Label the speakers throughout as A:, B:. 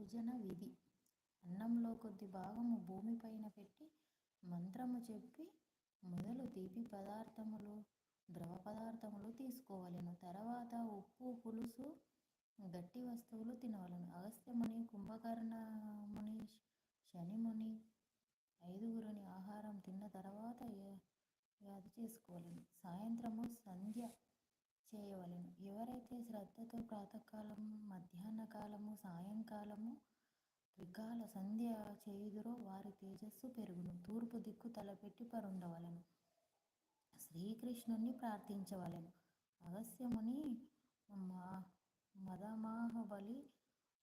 A: భోజన విధి. అన్నంలో కొద్ది భాగము భూమిపైన పెట్టి మంత్రము చెప్పి మొదలు తీపి పదార్థములు ద్రవ పదార్థములు తీసుకోవలెను. తర్వాత ఉప్పు పులుసు గట్టి వస్తువులు తినవలెను. అగస్త్యముని కుంభకర్ణముని శనిముని ఐదుగురిని ఆహారం తిన్న తర్వాత యాది చేసుకోవలెను. సాయంత్రము సంధ్య చేయవలెను. ఎవరైతే శ్రద్ధతో ప్రాతకాలము మధ్యాహ్న కాలము సాయంకాలము త్రికాల సంధ్య చేయుదురో వారి తేజస్సు పెరుగును. తూర్పు దిక్కు తలపెట్టి పరుండవలను. శ్రీకృష్ణుణ్ణి ప్రార్థించవలను. అగస్యముని మదమాహబలి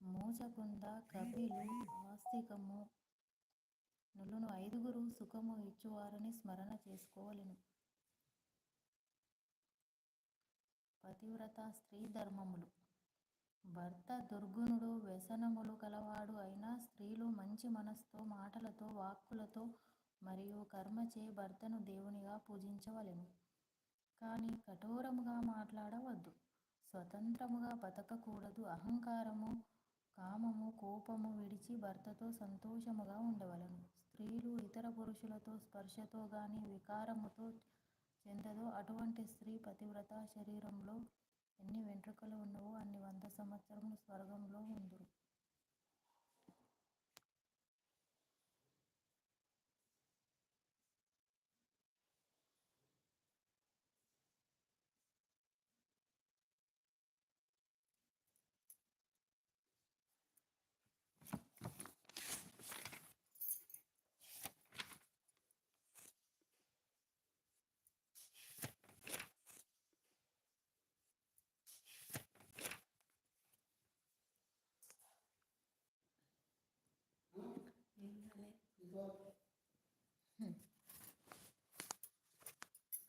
A: మూచకుంద కపిలు ఆస్తికము నులను ఐదుగురు సుఖము ఇచ్చువారని స్మరణ చేసుకోవలెను. పతివ్రత స్త్రీ ధర్మములు. భర్త దుర్గుణుడు వ్యసనములు కలవాడు అయినా స్త్రీలు మంచి మనస్తో మాటలతో వాక్కులతో మరియు కర్మచే భర్తను దేవునిగా పూజించవలెను. కానీ కఠోరముగా మాట్లాడవద్దు. స్వతంత్రముగా బతకకూడదు. అహంకారము కామము కోపము విడిచి భర్తతో సంతోషముగా ఉండవలను. స్త్రీలు ఇతర పురుషులతో స్పర్శతో గాని వికారముతో చెందదో అటువంటి స్త్రీ పతివ్రత శరీరంలో ఎన్ని వెంట్రుకలు ఉన్నవో అన్ని వంద సంవత్సరములు స్వర్గంలో ఉందురు.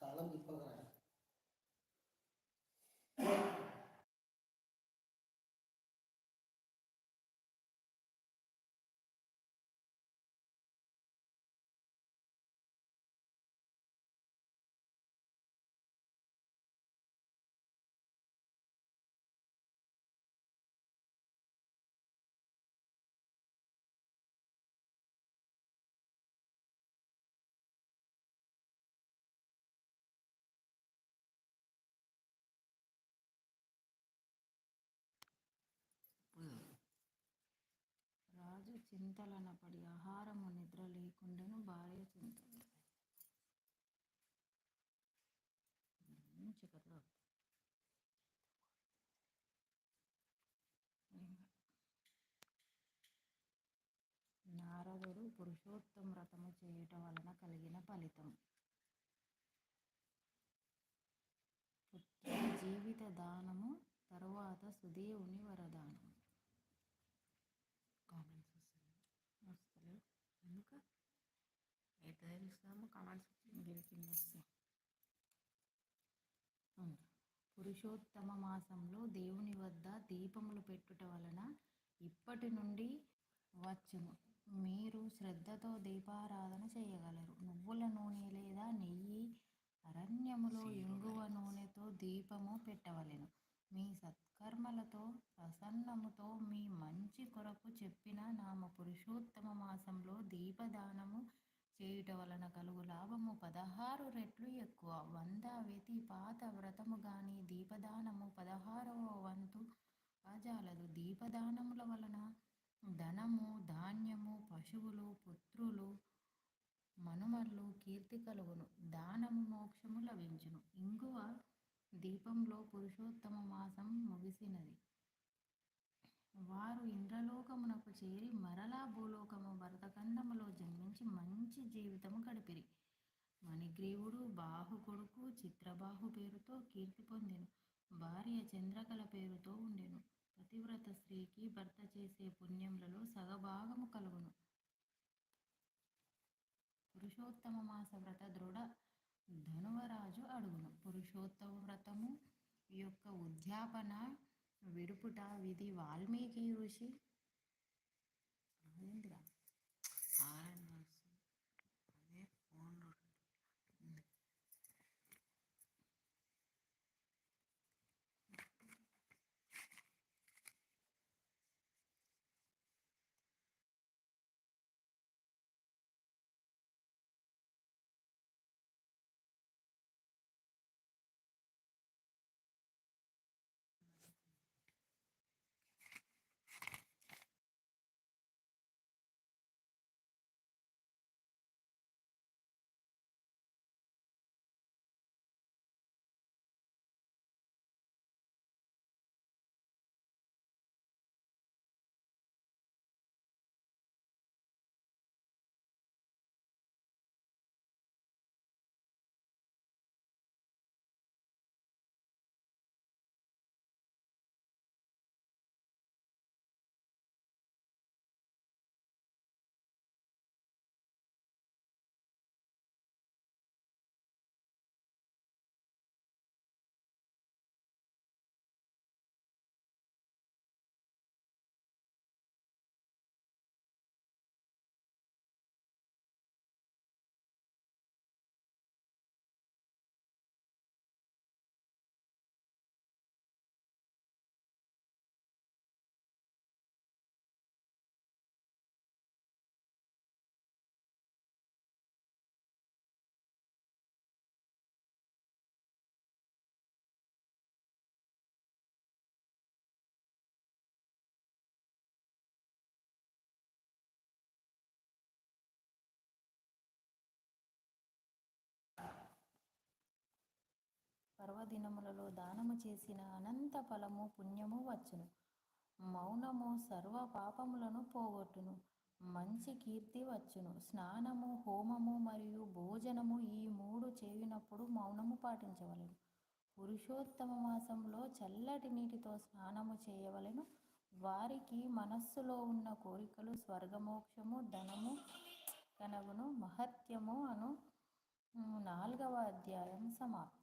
B: കളം ഇപ്പൊ
A: రాజు చింతలనపడి ఆహారము నిద్ర లేకుండాను భార్య చింతలు నారదుడు పురుషోత్తమ వ్రతము చేయటం వలన కలిగిన ఫలితం. పుత్ర జీవిత దానము తరువాత సుదేవుని వరదానం
C: కామెంట్స్ వస్తున్నాయి
A: వస్తలేవు
C: ఎందుకు ఎట్లా తెలుస్తాము కామెంట్స్.
A: పురుషోత్తమ మాసంలో దేవుని వద్ద దీపములు పెట్టుట వలన ఇప్పటి నుండి వచ్చును మీరు శ్రద్ధతో దీపారాధన చేయగలరు. నువ్వుల నూనె లేదా నెయ్యి అరణ్యములో ఇంగువ నూనెతో దీపము పెట్టవలెను. మీ సత్కర్మలతో ప్రసన్నముతో మీ మంచి కొరకు చెప్పిన నామ పురుషోత్తమ మాసంలో దీపదానము చేయుట వలన కలుగు లాభము పదహారు రెట్లు ఎక్కువ. వంద వ్యతిపాత వ్రతము గాని దీపదానము పదహారవ వంతు అజాలదు దీపదానముల వలన ధనము ధాన్యము పశువులు పుత్రులు మనుమర్లు కీర్తి కలుగును. దానము మోక్షము లభించును. ఇంగువ దీపంలో పురుషోత్తమ మాసం ముగిసినది. వారు ఇంద్రలోకమునకు చేరి మరలా భూలోకము భరతఖండములో జన్మించి మంచి జీవితము గడిపిరి. మణిగ్రీవుడు బాహు కొడుకు చిత్రబాహు పేరుతో కీర్తి పొందెను. భార్య చంద్రకళ పేరుతో ఉండెను. పతివ్రత స్త్రీకి భర్త చేసే పుణ్యములలో సగభాగము కలుగును. పురుషోత్తమ మాస వ్రత దృఢ ధనువరాజు అడుగును. పురుషోత్తమ వ్రతము యొక్క ఉద్యాపన విడుపుట విధి వాల్మీకి ఋషి పర్వదినములలో దానము చేసిన అనంత ఫలము పుణ్యము వచ్చును. మౌనము సర్వ పాపములను పోగొట్టును. మంచి కీర్తి వచ్చును. స్నానము హోమము మరియు భోజనము ఈ మూడు చేయునప్పుడు మౌనము పాటించవలెను. పురుషోత్తమ మాసంలో చల్లటి నీటితో స్నానము చేయవలెను. వారికి మనస్సులో ఉన్న కోరికలు స్వర్గమోక్షము ధనము కనగును. మహత్యము అను నాలుగవ అధ్యాయం సమాప్తం.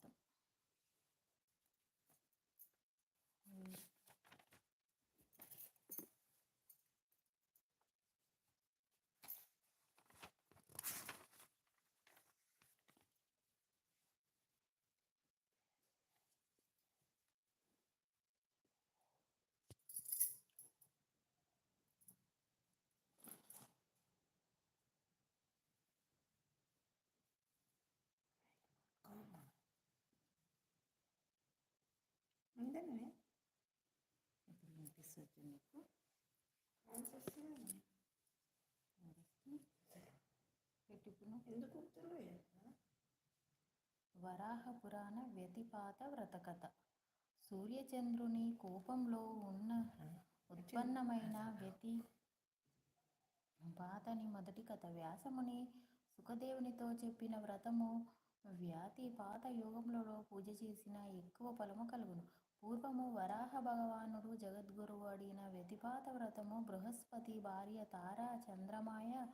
C: ఉందండి
A: ఇప్పుడు వినిపిస్తుంది నీకు
C: వస్తుంది. ఎందుకు
A: వరాహ పురాణ వ్యతిపాత వ్రతకథ. సూర్యచంద్రుని కోపంలో ఉన్న ఉత్పన్నమైన వ్యతి పాతని మొదటి కథ. వ్యాసముని సుఖదేవునితో చెప్పిన వ్రతము వ్యాతిపాత యోగంలో పూజ చేసిన ఎక్కువ ఫలము కలుగును. పూర్వము వరాహ భగవానుడు జగద్గురువు అడిగిన వ్యతిపాత వ్రతము బృహస్పతి భార్య తారా చంద్రమాయ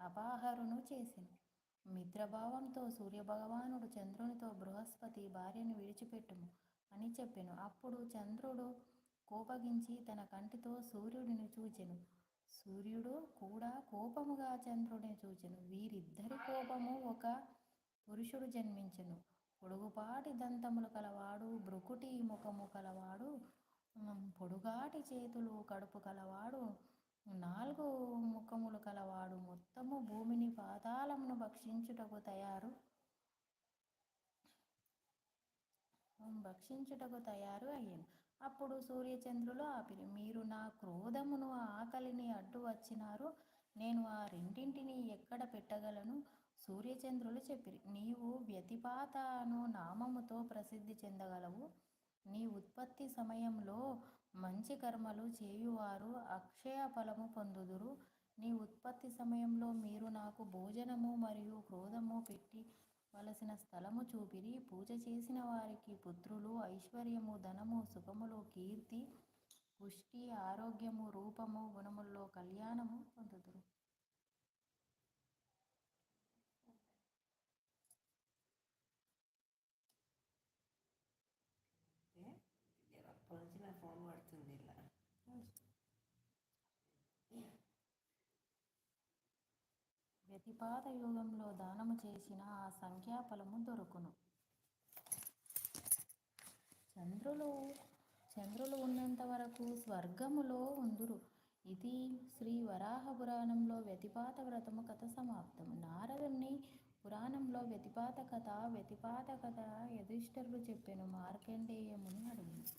A: అపాహరును చేసింది. మిత్రభావంతో సూర్యభగవానుడు చంద్రునితో బృహస్పతి భార్యను విడిచిపెట్టుము అని చెప్పెను. అప్పుడు చంద్రుడు కోపగించి తన కంటితో సూర్యుడిని చూచెను. సూర్యుడు కూడా కోపముగా చంద్రుడిని చూచెను. వీరిద్దరి కోపము ఒక పురుషుడు జన్మించెను. పొడుగుపాటి దంతములు కలవాడు బ్రుకుటి ముఖము కలవాడు పొడుగాటి చేతులు కడుపు కలవాడు నాలుగు ముఖములు కలవాడు మొత్తము భూమిని పాతాళమును భక్షించుటకు తయారు. భక్షించుటకు తయారు అయ్యాను. అప్పుడు సూర్యచంద్రులు ఆపిరి. మీరు నా క్రోధమును ఆకలిని అడ్డు వచ్చినారు నేను ఆ రెండింటిని ఎక్కడ పెట్టగలను? సూర్యచంద్రులు చెప్పిరి నీవు వ్యతిపాతను నామముతో ప్రసిద్ధి చెందగలవు. నీ ఉత్పత్తి సమయంలో మంచి కర్మలు చేయువారు అక్షయ ఫలము పొందుదురు. నీ ఉత్పత్తి సమయంలో మీరు నాకు భోజనము మరియు క్రోధము పెట్టి వలసిన స్థలము చూపిరి. పూజ చేసిన వారికి పుత్రులు ఐశ్వర్యము ధనము సుఖములు కీర్తి పుష్టి ఆరోగ్యము రూపము గుణముల్లో కళ్యాణము పొందుదురు. వ్యతిపాత యుగంలో దానము చేసిన ఆ సంఖ్యాఫలము దొరుకును. చంద్రులు చంద్రులు ఉన్నంత వరకు స్వర్గములో ఉందురు. ఇది శ్రీ వరాహ పురాణంలో వ్యతిపాత వ్రతము కథ సమాప్తం నారదుని పురాణంలో వ్యతిపాత కథ వ్యతిపాత కథ యధిష్ఠరుడు చెప్పాను. మార్కండేయముని అడిగింది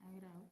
A: అవి రావు.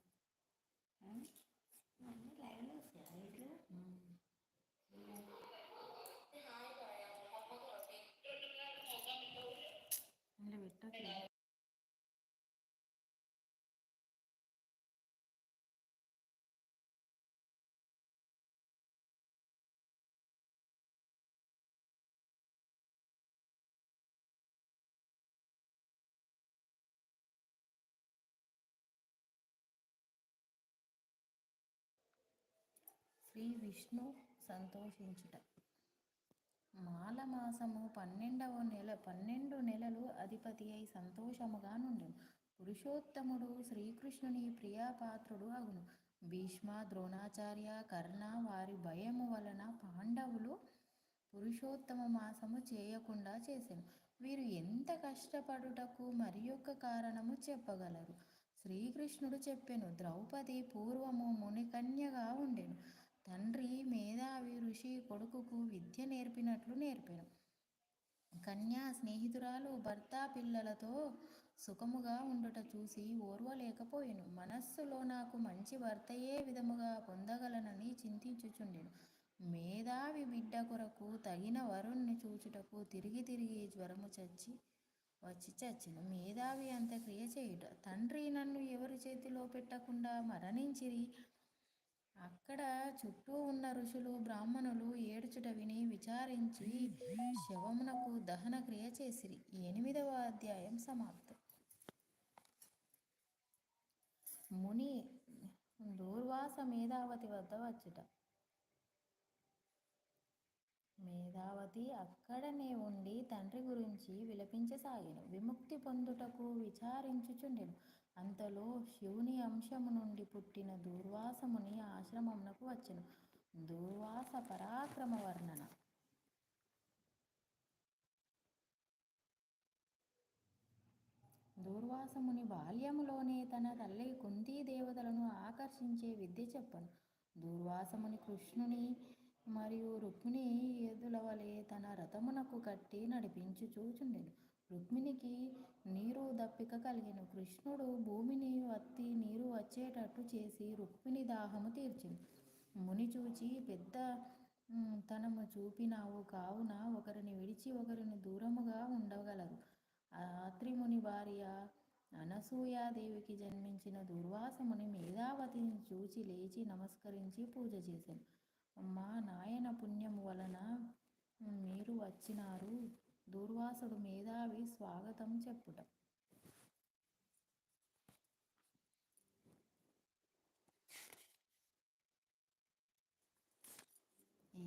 A: శ్రీ విష్ణు సంతోషించుట. మాలమాసము పన్నెండవ నెల పన్నెండు నెలలు అధిపతి అయి సంతోషముగా నుండెను. పురుషోత్తముడు శ్రీకృష్ణుని ప్రియాపాత్రుడు అగును. భీష్మ ద్రోణాచార్య కర్ణ వారి భయము వలన పాండవులు పురుషోత్తమ మాసము చేయకుండా చేశాను వీరు ఎంత కష్టపడుటకు మరి యొక్క కారణము చెప్పగలరు? శ్రీకృష్ణుడు చెప్పెను ద్రౌపది పూర్వము మునికన్యగా ఉండెను. తండ్రి మేధావి ఋషి కొడుకుకు విద్య నేర్పినట్లు నేర్పాను. కన్యా స్నేహితురాలు భర్త పిల్లలతో సుఖముగా ఉండుట చూసి ఓర్వలేకపోయాను. మనస్సులో నాకు మంచి భర్తయే విధముగా పొందగలనని చింతించుచుండెను. మేధావి బిడ్డ కొరకు తగిన వరుణ్ణి చూచుటకు తిరిగి తిరిగి జ్వరము చచ్చి వచ్చి చచ్చెను. మేధావి అంత క్రియ చేయుట. తండ్రి నన్ను ఎవరి చేతిలో పెట్టకుండా మరణించిరి. అక్కడ చుట్టూ ఉన్న ఋషులు బ్రాహ్మణులు ఏడుచుట విని విచారించి శవమునకు దహన క్రియ చేసిరి. ఎనిమిదవ అధ్యాయం సమాప్తం. ముని దూర్వాస మేధావతి వద్ద వచ్చుట. మేధావతి అక్కడనే ఉండి తండ్రి గురించి విలపించసాగెను. విముక్తి పొందుటకు విచారించుచుండెను. అంతలో శివుని అంశము నుండి పుట్టిన దూర్వాసముని ఆశ్రమమునకు వచ్చెను. దూర్వాస పరాక్రమ వర్ణన. దూర్వాసముని బాల్యములోనే తన తల్లి కుంతీ దేవతలను ఆకర్షించే విద్య చెప్పను. దూర్వాసముని కృష్ణుని మరియు రుక్మిణి ఎదుల వలె తన రథమునకు కట్టి నడిపించుచూచుండెను రుక్మిణికి నీరు దప్పిక కలిగిన కృష్ణుడు భూమిని వత్తి నీరు వచ్చేటట్టు చేసి రుక్మిణి దాహము తీర్చింది. ముని చూచి పెద్ద తనము చూపినావు కావున ఒకరిని విడిచి ఒకరిని దూరముగా ఉండగలరు. ఆత్రిముని భార్య అనసూయాదేవికి జన్మించిన దుర్వాసముని మేధావతిని చూచి లేచి నమస్కరించి పూజ చేశాను మా నాయన పుణ్యము వలన మీరు వచ్చినారు. దూర్వాసుడు మేధావి స్వాగతం చెప్పుట. ఈ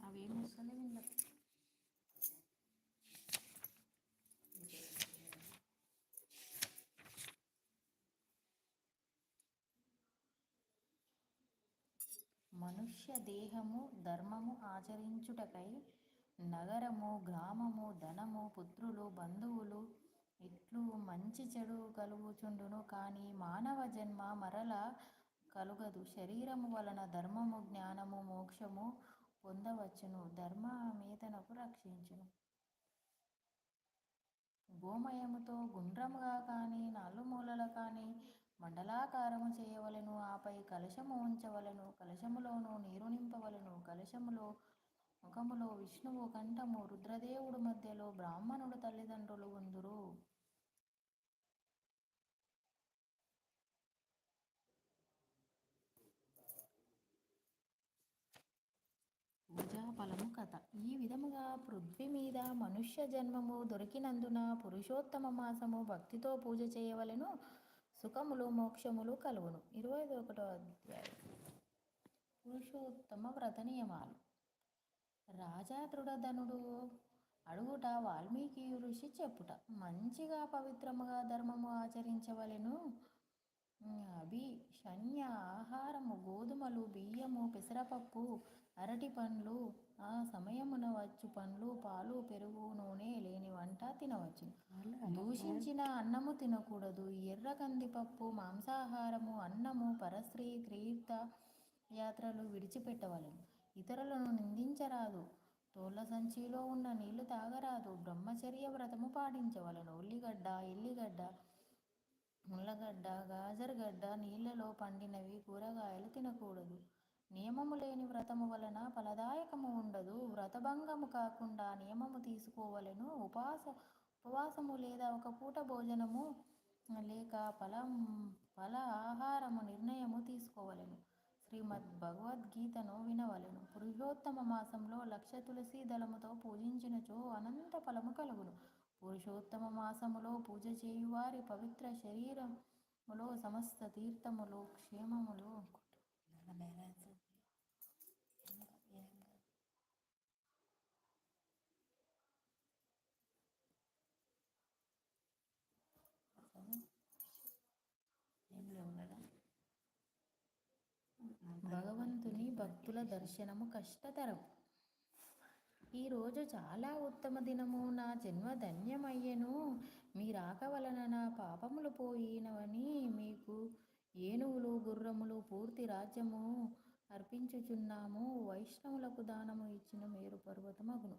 A: అవేం వస్తలేవు ఇందులో మనుష్య దేహము ధర్మము ఆచరించుటకై నగరము గ్రామము ధనము పుత్రులు బంధువులు ఇట్లు మంచి చెడు కలుగుచుండును. కానీ మానవ జన్మ మరల కలుగదు. శరీరము వలన ధర్మము జ్ఞానము మోక్షము పొందవచ్చును. ధర్మ మేతనకు రక్షించును. గోమయముతో గుండ్రముగా కానీ నలుమూలల కానీ మండలాకారము చేయవలను ఆపై కలశము ఉంచవలను కలశములోను నీరు నింపవలను కలశములో ముఖములో విష్ణువు కంఠము రుద్రదేవుడు మధ్యలో బ్రాహ్మణుడు తల్లిదండ్రులు ఉందురు. ఫలము కథ. ఈ విధముగా పృథ్వీ మీద మనుష్య జన్మము దొరికినందున పురుషోత్తమ మాసము భక్తితో పూజ చేయవలను. సుఖములు మోక్షములు కలుగును. ఇరవై ఒకటో అధ్యాయం. పురుషోత్తమ వ్రత నియమాలు రాజా దృఢధనుడు అడుగుట వాల్మీకి ఋషి చెప్పుట మంచిగా పవిత్రముగా ధర్మము ఆచరించవలెను. అభి శన్య ఆహారము గోధుమలు బియ్యము పెసరపప్పు అరటి పండ్లు ఆ సమయమున వచ్చు పండ్లు పాలు పెరుగు నూనె లేని వంట తినవచ్చు దూషించిన అన్నము తినకూడదు. ఎర్ర కందిపప్పు మాంసాహారము అన్నము పరస్త్రీ తీర్థ యాత్రలు విడిచిపెట్టవలెను. ఇతరులను నిందించరాదు. తోళ్ళ సంచిలో ఉన్న నీళ్ళు తాగరాదు. బ్రహ్మచర్య వ్రతము పాటించవలెను. ఉల్లిగడ్డ ఎల్లిగడ్డ ముళ్ళగడ్డ గాజరగడ్డ నీళ్ళలో పండినవి కూరగాయలు తినకూడదు. నియమము లేని వ్రతము వలన ఫలదాయకము ఉండదు. వ్రతభంగము కాకుండా నియమము తీసుకోవలెను. ఉపవాస ఉపవాసము లేదా ఒక పూట భోజనము లేక ఫలం ఫల ఆహారము నిర్ణయము తీసుకోవలెను. శ్రీమద్ భగవద్గీతను వినవలెను. పురుషోత్తమ మాసంలో లక్ష తులసి దళముతో పూజించినచో అనంత ఫలము కలుగును. పురుషోత్తమ మాసములో పూజ చేయువారి పవిత్ర శరీరములో సమస్త తీర్థములు క్షేమములు.
C: బ్యాలెన్స్
A: భగవంతుని భక్తుల దర్శనము కష్టతరం. ఈరోజు చాలా ఉత్తమ దినము. నా జన్మ ధన్యమయ్యను. మీ రాక వలన నా పాపములు పోయినవని మీకు ఏనుగులు గుర్రములు పూర్తి రాజ్యము అర్పించుచున్నాము. వైష్ణవులకు దానము ఇచ్చిన మేరు పర్వతమగును.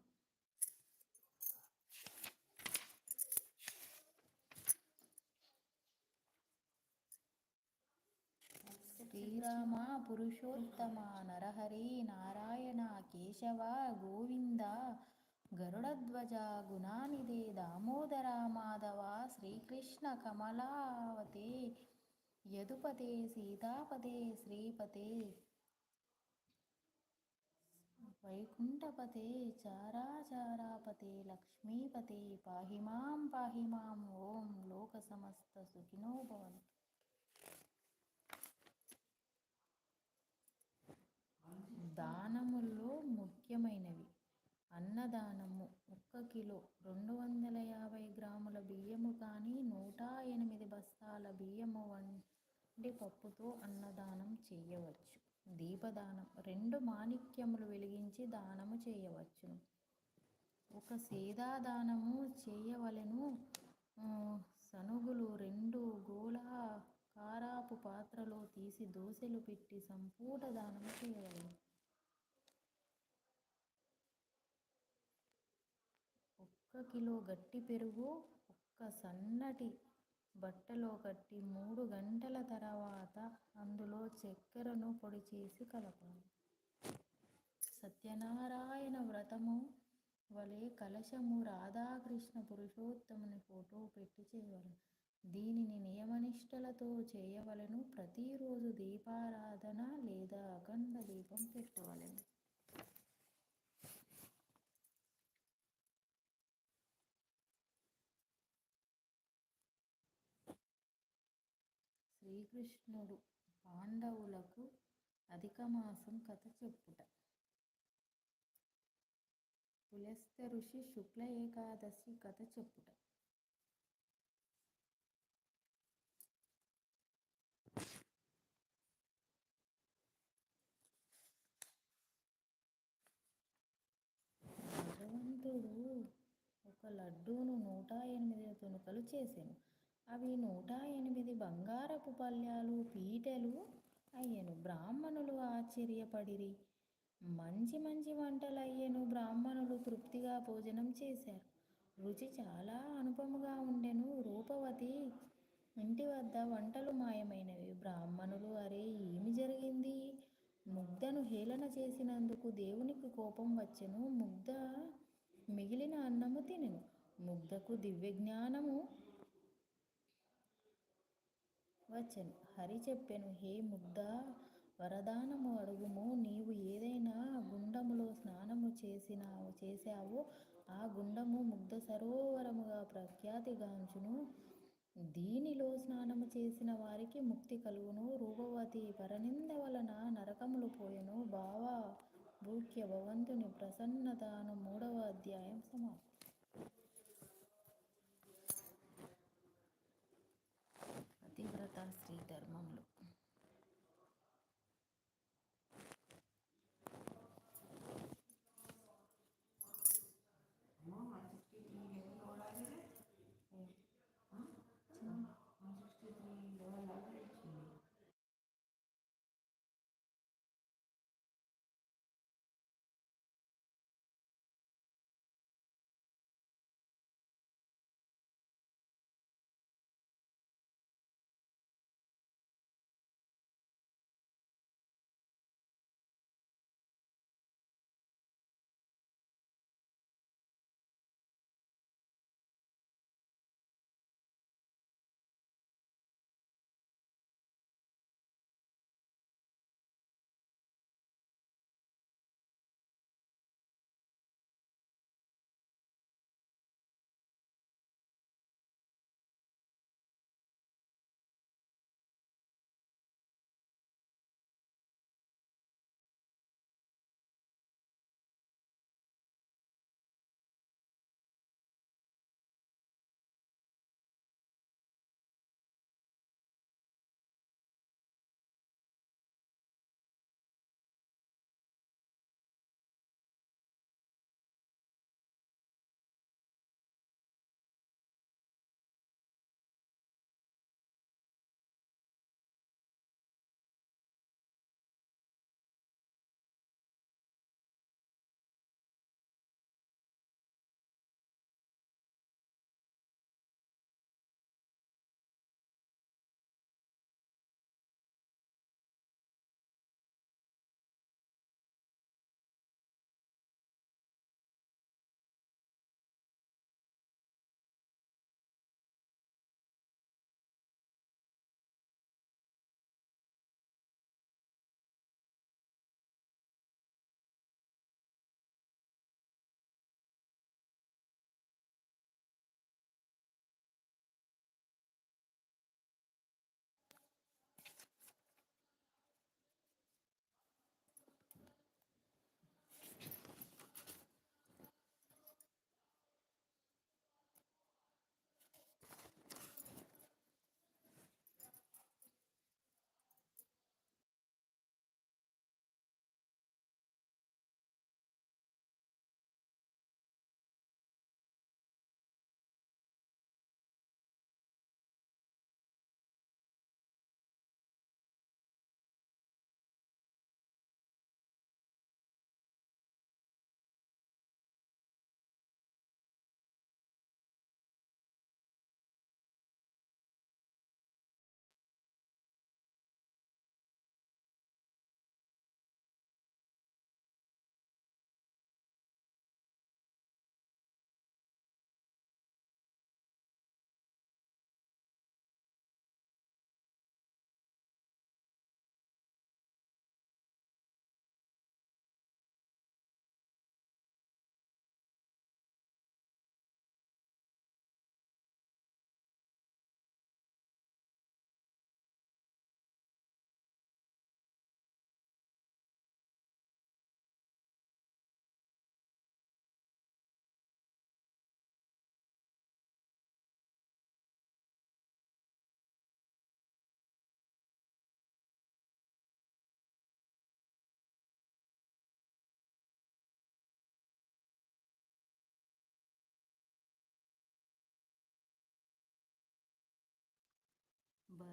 A: శ్రీరామ పురుషోత్తమ నరహరి నారాయణ కేశవ గోవింద గరుడధ్వజ గుణానిదే దామోదర మాధవ శ్రీకృష్ణ కమలావతే యదుపతే సీతాపతే శ్రీపతే వైకుంఠపతే చారాచారాపతే లక్ష్మీపతే పాహి మాం పాహి మాం ఓం లోక సమస్త సుఖినో భవంతు. దానముల్లో ముఖ్యమైనవి. అన్నదానము ఒక్క కిలో రెండు వందల యాభై గ్రాముల బియ్యము కానీ నూట ఎనిమిది బస్తాల బియ్యము వండి పప్పుతో అన్నదానం చేయవచ్చు. దీపదానం రెండు మాణిక్యములు వెలిగించి దానము చేయవచ్చును. ఒక సేదా దానము చేయవలెను సనుగులు రెండు గోళ కారాపు పాత్రలో తీసి దోశలు పెట్టి సంపూట దానం చేయవలెను. ఒక్క కిలో గట్టి పెరుగు ఒక్క సన్నటి బట్టలో కట్టి మూడు గంటల తర్వాత అందులో చక్కెరను పొడి చేసి కలపాలి. సత్యనారాయణ వ్రతము వలె కలశము రాధాకృష్ణ పురుషోత్తముని ఫోటో పెట్టి చేయవలను. దీనిని నియమనిష్టలతో చేయవలెను. ప్రతిరోజు దీపారాధన లేదా అఖండ దీపం పెట్టవలెను. శ్రీకృష్ణుడు పాండవులకు అధిక మాసం కథ చెప్పుట. పులస్త ఋషి శుక్ల ఏకాదశి కథ చెప్పుట. భగవంతుడు ఒక లడ్డూను నూట ఎనిమిది తునుకలు చేసెను. అవి నూట ఎనిమిది బంగారపు పళ్ళ్యాలు పీటలు అయ్యను. బ్రాహ్మణులు ఆశ్చర్యపడిరి. మంచి మంచి వంటలు అయ్యెను బ్రాహ్మణులు తృప్తిగా భోజనం చేశారు. రుచి చాలా అనుపముగా ఉండెను. రూపవతి ఇంటి వద్ద వంటలు మాయమైనవి. బ్రాహ్మణులు అరే ఏమి జరిగింది? ముగ్ధను హేళన చేసినందుకు దేవునికి కోపం వచ్చెను. ముగ్ధ మిగిలిన అన్నము తినెను. ముగ్ధకు దివ్య జ్ఞానము వచ్చెను హరి చెప్పెను హే ముగ్ధ వరదానము అడుగుము. నీవు ఏదైనా గుండములో స్నానము చేసినావు చేశావో ఆ గుండము ముగ్ధ సరోవరముగా ప్రఖ్యాతిగాంచును. దీనిలో స్నానము చేసిన వారికి ముక్తి కలుగును. రూపవతి పరనింద వలన నరకములు పోయెను. భావ భూక్య భవంతుని ప్రసన్నతాను మూడవ అధ్యాయం సమాప్తం. పతివ్రత స్త్రీ ధర్మములు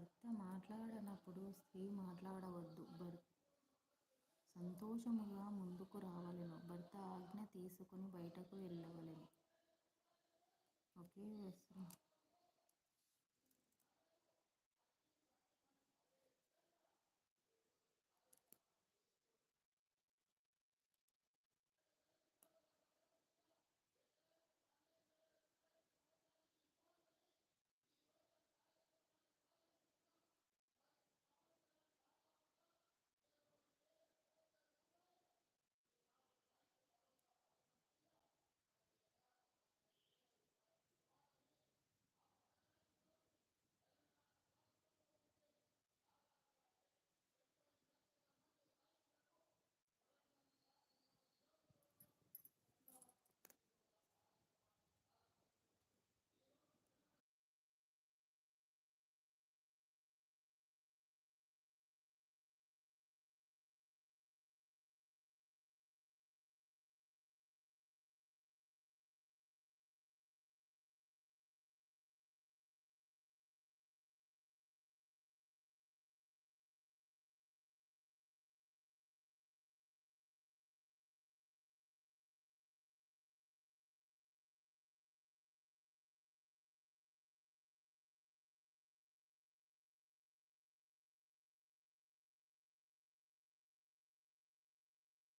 A: భర్త మాట్లాడనప్పుడు స్త్రీ మాట్లాడవద్దు. భర్ సంతోషముగా ముందుకు రావలెను. భర్త ఆజ్ఞ తీసుకుని బయటకు వెళ్ళవలెను. ఒకే